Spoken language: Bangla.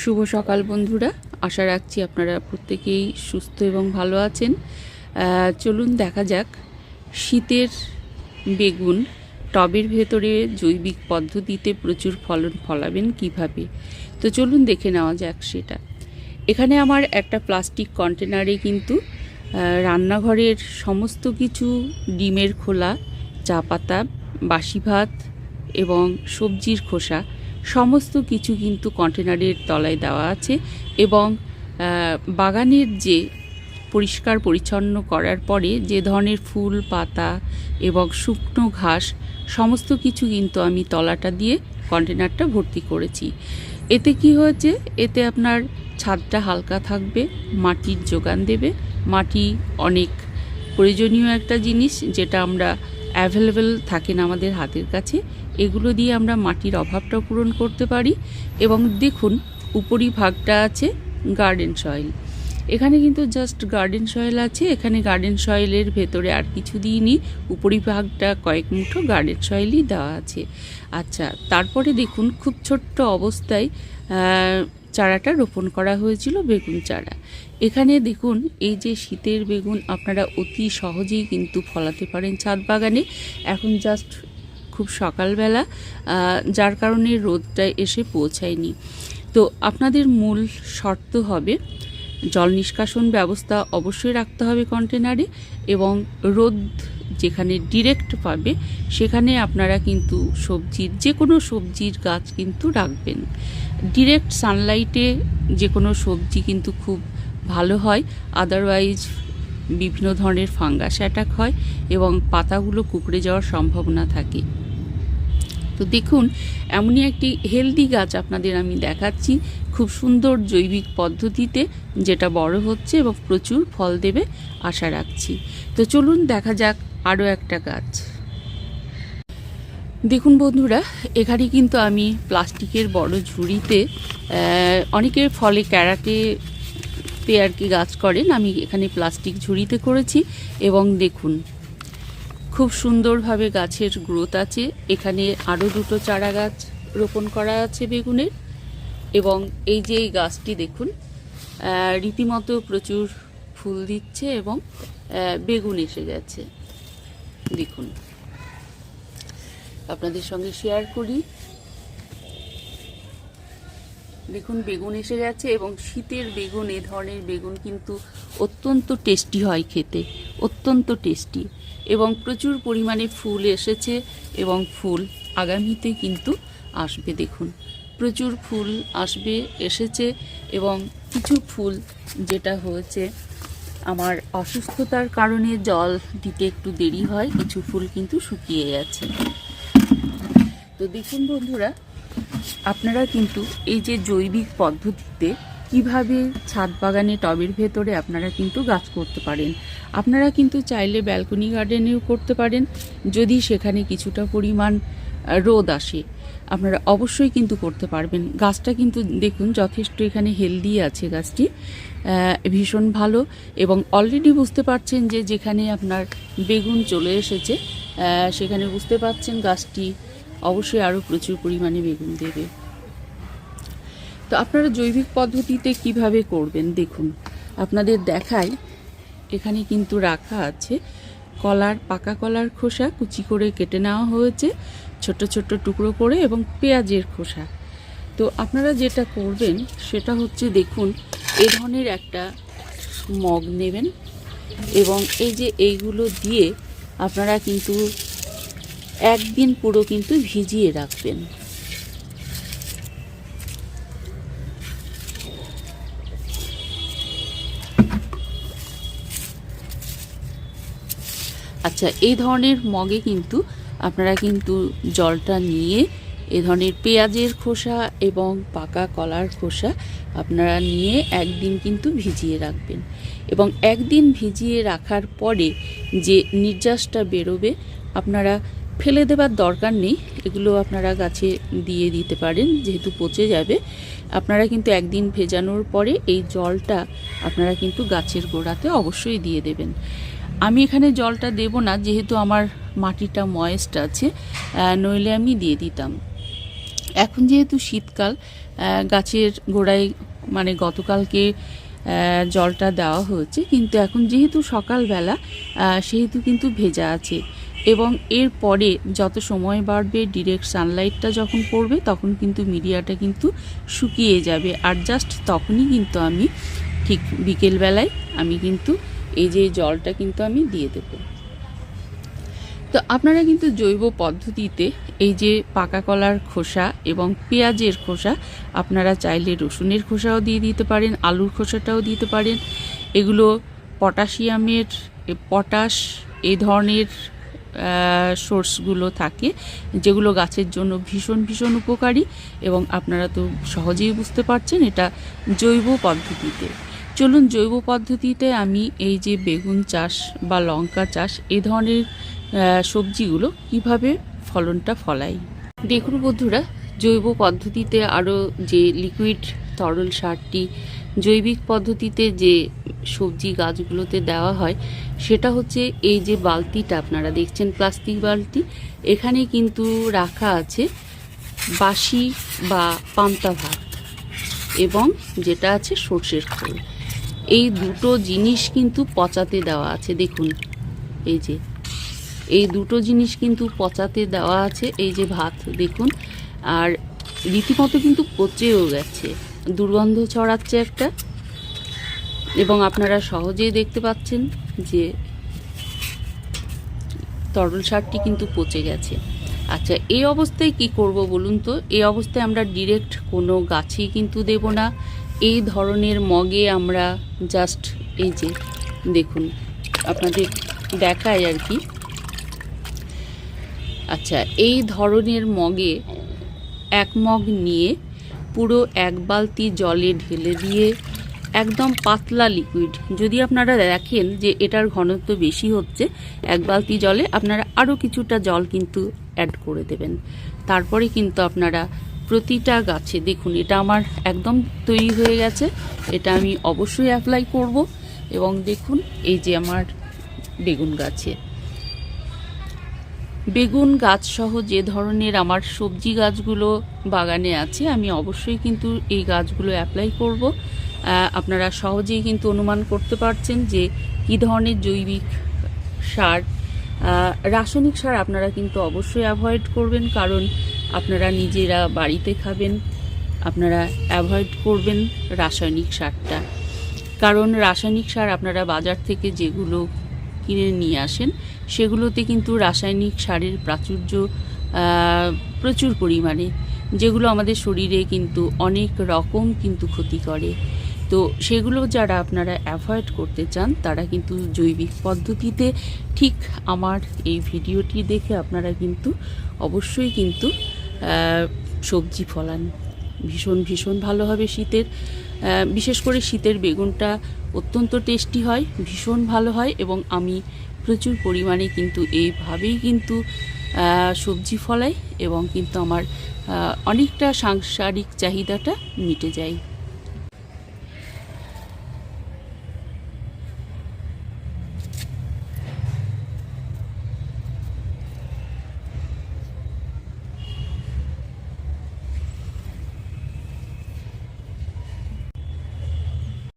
শুভ সকাল বন্ধুরা। আশা রাখছি আপনারা প্রত্যেকেই সুস্থ এবং ভালো আছেন। চলুন দেখা যাক শীতের বেগুন টবের ভেতরে জৈবিক পদ্ধতিতে প্রচুর ফলন ফলাবেন কীভাবে? তো চলুন দেখে নেওয়া যাক সেটা। এখানে আমার একটা প্লাস্টিক কন্টেনারে কিন্তু রান্নাঘরের সমস্ত কিছু, ডিমের খোলা, চা পাতা, বাসি ভাত এবং সবজির খোসা সমস্ত কিছু কিন্তু কন্টেনারের তলায় দেওয়া আছে এবং বাগানের যে পরিষ্কার পরিচ্ছন্ন করার পরে যে ধরনের ফুল, পাতা এবং শুকনো ঘাস, সমস্ত কিছু কিন্তু আমি তলাটা দিয়ে কন্টেনারটা ভর্তি করেছি। এতে কি হয়েছে? এতে আপনার ছাদটা হালকা থাকবে, মাটির যোগান দেবে। মাটি অনেক প্রয়োজনীয় একটা জিনিস যেটা আমরা অ্যাভেলেবেল থাকে না আমাদের হাতের কাছে, এগুলো দিয়ে আমরা মাটির অভাবটা পূরণ করতে পারি এবং দেখুন উপরি ভাগটা আছে গার্ডেন সয়েল এখানে কিন্তু জাস্ট গার্ডেন সয়েল আছে, এখানে গার্ডেন সয়েলের ভেতরে আর কিছু দিইনি উপরিভাগটা কয়েক মুঠো গার্ডেন সয়েলই দেওয়া আছে। আচ্ছা তারপরে দেখুন খুব ছোট্ট অবস্থায় চারাটা রোপণ করা হয়েছিল বেগুন চারা। এখানে দেখুন, এই যে শীতের বেগুন আপনারা অতি সহজেই কিন্তু ফলাতে পারেন ছাদ বাগানে। এখন জাস্ট খুব সকালবেলা যার কারণে রোদটা এসে পৌঁছায়নি। তো আপনাদের মূল শর্ত হবে, জল নিষ্কাশন ব্যবস্থা অবশ্যই রাখতে হবে কন্টেনারে এবং রোদ যেখানে ডিরেক্ট পাবে, সেখানে আপনারা কিন্তু সবজির যে কোনো সবজির গাছ কিন্তু রাখবেন। ডিরেক্ট সানলাইটে যে কোনো সবজি কিন্তু খুব ভালো হয় আদারওয়াইজ বিভিন্ন ধরনের ফাঙ্গাস অ্যাটাক হয় এবং পাতাগুলো কুকড়ে যাওয়ার সম্ভাবনা থাকে। তো দেখুন, এমনই একটি হেলদি গাছ আপনাদের আমি দেখাচ্ছি, খুব সুন্দর জৈবিক পদ্ধতিতে যেটা বড় হচ্ছে এবং প্রচুর ফল দেবে আশা রাখছি। তো চলুন দেখা যাক আরও একটা গাছ। দেখুন বন্ধুরা, এখানে কিন্তু আমি প্লাস্টিকের বড় ঝুড়িতে অনেকের ফলে ক্যারাটে তে আর কি গাছ করেন, আমি এখানে প্লাস্টিক ঝুড়িতে করেছি এবং দেখুন, খুব সুন্দরভাবে গাছের গ্রোথ আছে, এখানে আরও দুটো চারা গাছ রোপণ করা আছে বেগুনের, এবং এই যে এই গাছটি দেখুন রীতিমতো প্রচুর ফুল দিচ্ছে এবং বেগুন এসে গেছে। দেখুন, আপনাদের সঙ্গে শেয়ার করি। দেখুন, বেগুন এসে গেছে এবং শীতের বেগুন, এ ধরনের বেগুন কিন্তু অত্যন্ত টেস্টি হয় খেতে, অত্যন্ত টেস্টি এবং প্রচুর পরিমাণে ফুল এসেছে এবং ফুল আগামীতে কিন্তু আসবে। দেখুন, প্রচুর ফুল আসবে, এসেছে এবং কিছু ফুল যেটা হয়েছে, আমার অসুস্থতার কারণে জল দিতে একটু দেরি হয়, কিছু ফুল কিন্তু শুকিয়ে গেছে। তো দেখুন বন্ধুরা আপনারা কিন্তু এই যে জৈবিক পদ্ধতিতে কীভাবে ছাদ বাগানে টবের ভেতরে আপনারা কিন্তু গাছ করতে পারেন, আপনারা কিন্তু চাইলে ব্যালকনি গার্ডেনেও করতে পারেন, যদি সেখানে কিছুটা পরিমাণ রোদ আসে, আপনারা অবশ্যই কিন্তু করতে পারবেন। গাছটা কিন্তু দেখুন যথেষ্ট এখানে হেলদি আছে গাছটি ভীষণ ভালো এবং অলরেডি বুঝতে পারছেন যে যেখানে আপনার বেগুন চলে এসেছে সেখানে বুঝতে পারছেন গাছটি অবশ্যই আরও প্রচুর পরিমাণে বেগুন দেবে। তো আপনারা জৈবিক পদ্ধতিতে কীভাবে করবেন দেখুন, আপনাদের দেখাই। এখানে কিন্তু রাখা আছে কলার, পাকা কলার খোসা, কুচি করে কেটে নেওয়া হয়েছে, ছোট ছোট টুকরো করে এবং পেঁয়াজের খোসা। তো আপনারা যেটা করবেন সেটা হচ্ছে দেখুন, এ ধরনের একটা মগ নেবেন এবং এই যে এইগুলো দিয়ে আপনারা কিন্তু একদিন পুরো কিন্তু ভিজিয়ে রাখবেন। আচ্ছা এই ধরনের মগে কিন্তু আপনারা কিন্তু জলটা নিয়ে, এ ধরনের পেঁয়াজের খোসা এবং পাকা কলার খোসা আপনারা নিয়ে একদিন কিন্তু ভিজিয়ে রাখবেন। এবং একদিন ভিজিয়ে রাখার পরে যে নির্যাসটা বেরোবে, আপনারা ফেলে দেবার দরকার নেই। এগুলো আপনারা গাছে দিয়ে দিতে পারেন, যেহেতু পচে যাবে। আপনারা কিন্তু একদিন ভেজানোর পরে এই জলটা আপনারা কিন্তু গাছের গোড়াতে অবশ্যই দিয়ে দেবেন। আমি এখানে জলটা দেব না, যেহেতু আমার মাটিটা ময়েস্ট আছে নইলে আমি দিয়ে দিতাম। এখন যেহেতু শীতকাল গাছের গোড়ায় মানে গতকালকে জলটা দেওয়া হয়েছে, কিন্তু এখন যেহেতু সকালবেলা সেহেতু কিন্তু ভেজা আছে। এবং এর পরে যত সময় বাড়বে ডিরেক্ট সানলাইটটা যখন পড়বে, তখন কিন্তু মিডিয়াটা কিন্তু শুকিয়ে যাবে। আর জাস্ট তখনই কিন্তু আমি ঠিক বিকেলবেলায় আমি কিন্তু এই যে জলটা কিন্তু আমি দিয়ে দেবো। তো আপনারা কিন্তু জৈব পদ্ধতিতে এই যে পাকা কলার খোসা এবং পেঁয়াজের খোসা, আপনারা চাইলে রসুনের খোসাও দিয়ে দিতে পারেন, আলুর খোসাটাও দিতে পারেন। এগুলো পটাশিয়ামের পটাশ এই ধরনের সোর্সগুলো থাকে, যেগুলো গাছের জন্য ভীষণ ভীষণ উপকারী এবং আপনারা তো সহজেই বুঝতে পারছেন এটা জৈব পদ্ধতিতে। চলুন জৈব পদ্ধতিতে আমি এই যে বেগুন চাষ বা লঙ্কা চাষ এই ধরনের সবজিগুলো কীভাবে ফলনটা ফলাই দেখুন বন্ধুরা, জৈব পদ্ধতিতে আরও যে লিকুইড তরল সারটি, জৈবিক পদ্ধতিতে যে সবজি গাছগুলোতে দেওয়া হয়, সেটা হচ্ছে এই যে বালতিটা আপনারা দেখছেন, প্লাস্টিক বালতি, এখানে কিন্তু রাখা আছে বাসি বা পান্তা ভাত এবং যেটা আছে সর্ষের খোল। এই দুটো জিনিস কিন্তু পচাতে দেওয়া আছে, দেখুন, এই যে, এই দুটো জিনিস কিন্তু পচাতে দেওয়া আছে, এই যে ভাত, দেখুন, আর রীতিমতো কিন্তু পচেও গেছে, দুর্গন্ধ ছড়াচ্ছে একটা এবং আপনারা সহজেই দেখতে পাচ্ছেন যে তরল সারটি কিন্তু পচে গেছে। আচ্ছা এই অবস্থায় কি করব বলুন তো? এই অবস্থায় আমরা ডিরেক্ট কোনো গাছেই কিন্তু দেব না। এই ধরনের মগে আমরা জাস্ট এই যে দেখুন, আপনাদের দেখায় আর কি। আচ্ছা এই ধরনের মগে এক মগ নিয়ে পুরো এক বালতি জলে ঢেলে দিয়ে একদম পাতলা লিকুইড যদি আপনারা দেখেন যে এটার ঘনত্ব বেশি হচ্ছে, এক বালতি জলে আপনারা আরও কিছুটা জল কিন্তু অ্যাড করে দেবেন। তারপরে কিন্তু আপনারা প্রতিটা গাছে, দেখুন এটা আমার একদম তৈরি হয়ে গেছে, এটা আমি অবশ্যই অ্যাপ্লাই করব। এবং দেখুন এই যে আমার বেগুন গাছে। বেগুন গাছ সহ যে ধরনের আমার সবজি গাছগুলো বাগানে আছে, আমি অবশ্যই কিন্তু এই গাছগুলো অ্যাপ্লাই করব। আপনারা সহজেই কিন্তু অনুমান করতে পারছেন যে কী ধরনের জৈবিক সার রাসায়নিক সার আপনারা কিন্তু অবশ্যই অ্যাভয়েড করবেন, কারণ আপনারা নিজেরা বাড়িতে খাবেন, আপনারা অ্যাভয়েড করবেন রাসায়নিক সারটা। কারণ রাসায়নিক সার আপনারা বাজার থেকে যেগুলো কিনে নিয়ে আসেন, সেগুলোতে কিন্তু রাসায়নিক সারের প্রাচুর্য প্রচুর পরিমাণে, যেগুলো আমাদের শরীরে কিন্তু অনেক রকম কিন্তু ক্ষতি করে। তো সেগুলো যারা আপনারা অ্যাভয়েড করতে চান, তারা কিন্তু জৈবিক পদ্ধতিতে ঠিক আমার এই ভিডিওটি দেখে আপনারা কিন্তু অবশ্যই কিন্তু সবজি ফলান। ভীষণ ভীষণ ভালো হবে শীতের বিশেষ করে শীতের বেগুনটা অত্যন্ত টেস্টি হয়, ভীষণ ভালো হয় এবং আমি প্রচুর পরিমাণে কিন্তু এইভাবেই কিন্তু সবজি ফলাই এবং কিন্তু আমার অনেকটা সাংসারিক চাহিদাটা মিটে যায়।